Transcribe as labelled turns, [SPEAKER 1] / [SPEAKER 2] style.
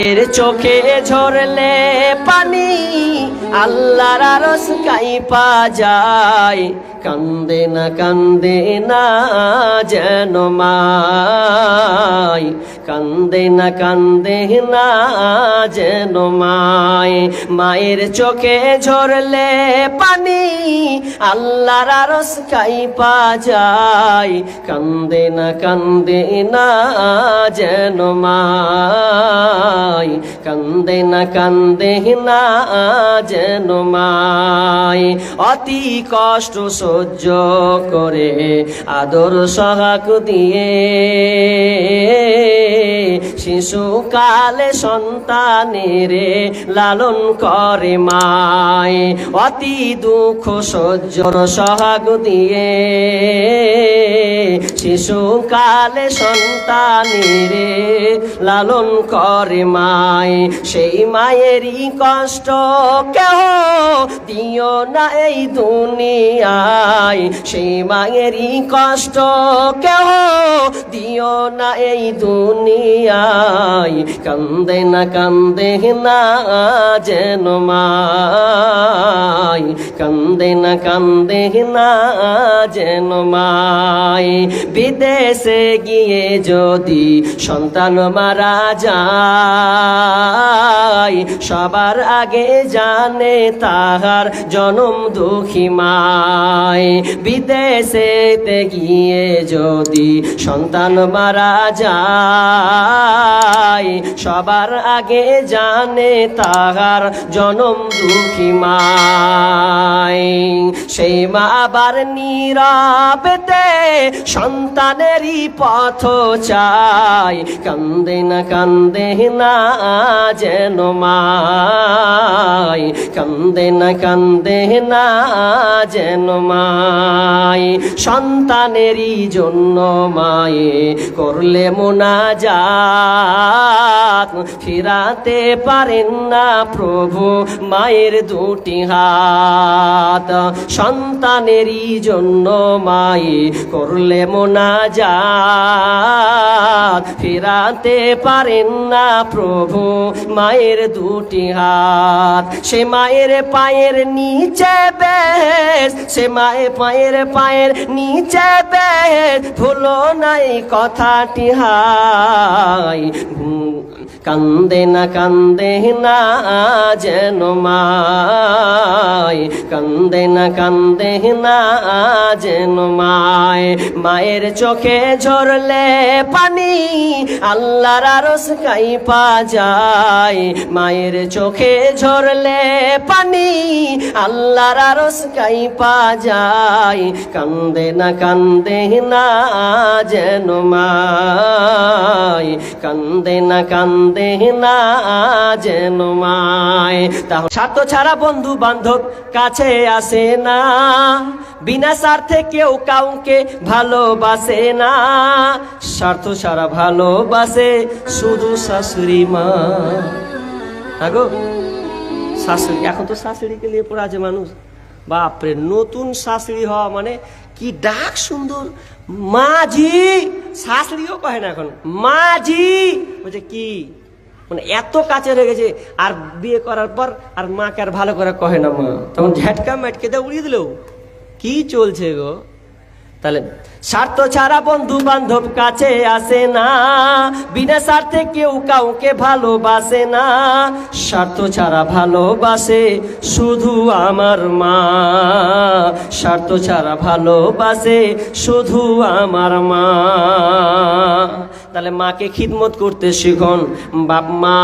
[SPEAKER 1] এর চোখে ঝরলে পানি আল্লাহর আরস কাইপা যায় কান্দে না কান্দে না যেন মাই কান্দে না কান্দে না যেন মাই মায়ের চোখে ঝরলে পানি, আল্লাহর আরস কাইপা যায়। কান্দে না কান্দে না যেন মাই কান্দে না কান্দে না যেন মাই অতি কষ্ট সহ্য করে আদর সহাক দিয়ে শিশুকালে সন্তানের লালন করে মায়। অতি দুঃখ সহ্যর সহাগ দিয়ে। শিশুকালে সন্তানের লালন করে মায়। সেই মায়েরই কষ্ট কেহ দিও না এই দুনিয়ায়। সেই মায়েরই কষ্ট কেহ দিও না এই দুনিয়ায়। কান্দে না কান্দে না যেন মাই কান্দে না কান্দে না যেন মাই বিদেশে গিয়ে যদি সন্তান মারা যায়, সবার আগে জানে তাহার জনম দুঃখী মায়। বিদেশেতে গিয়ে যদি সন্তান মারা যায়, সবার আগে জানে তাহার জনম দুঃখী মায়। সেই মা আবার নীরবেতে সন্তানেরই পথ চাই কান্দে না কান্দে না যেন মাই কান্দে না কান্দে না যেন মাই সন্তানেরই জন্য মায়ে করলে মোনা মোনাজাত। ফিরাতে পারেন না প্রভু মায়ের দুটি হাত। সন্তানেরই জন্য মায়ে করলে মোনা মোনাজাত। ফিরাতে পারেন না প্রভু মায়ের দুটি হাত। সে মায়ের পায়ের নিচে বেশ সে মায়ের পায়ের পায়ের নিচে বেশ ভুলো নাই কথাটি হাই কান্দে না কান্দে না যেন মাই কান্দে না কান্দে না যেন মায়। মায়ের চোখে ঝরলে পানি আল্লাহর আরস কাইপা যায়। মায়ের চোখে ঝরলে পানি আল্লাহর আরস কাইপা যায়। কান্দে না কান্দে না যেন মাই কান্দে না কান্দে না যেন মায়। স্বার্থ ছাড়া বন্ধু বান্ধব কাছে আসে না। বিনা স্বার্থে কেউ কাউকে ভালোবাসে না। স্বার্থ ছাড়া ভালোবাসে শুধু শাশুড়ি মা। শাশুড়ি, এখন তো শাশুড়িকে নিয়ে পড়ে আছে মানুষ। বাপরে, নতুন শাশুড়ি হওয়া মানে কি ডাক সুন্দর। মাঝি, শাশুড়িও কহে না এখন, মাঝি। বলছে, কি? মানে এত কাছে গেছে, আর বিয়ে করার পর আর মাকে আর ভালো করে কহে না মা। তখন ঝাটকা মেটকে দিয়ে উড়িয়ে দিল। কি চলছে গো? তাহলে স্বার্থ ছাড়া বন্ধু বান্ধব কাছে আসে না। বিনা স্বার্থে কেউ কাউকে ভালোবাসে না। স্বার্থ ছাড়া ভালোবাসে শুধু আমার মা। স্বার্থ ছাড়া ভালোবাসে শুধু আমার মা। তাহলে মাকে খিদমত করতে শিখন, বাপ মা।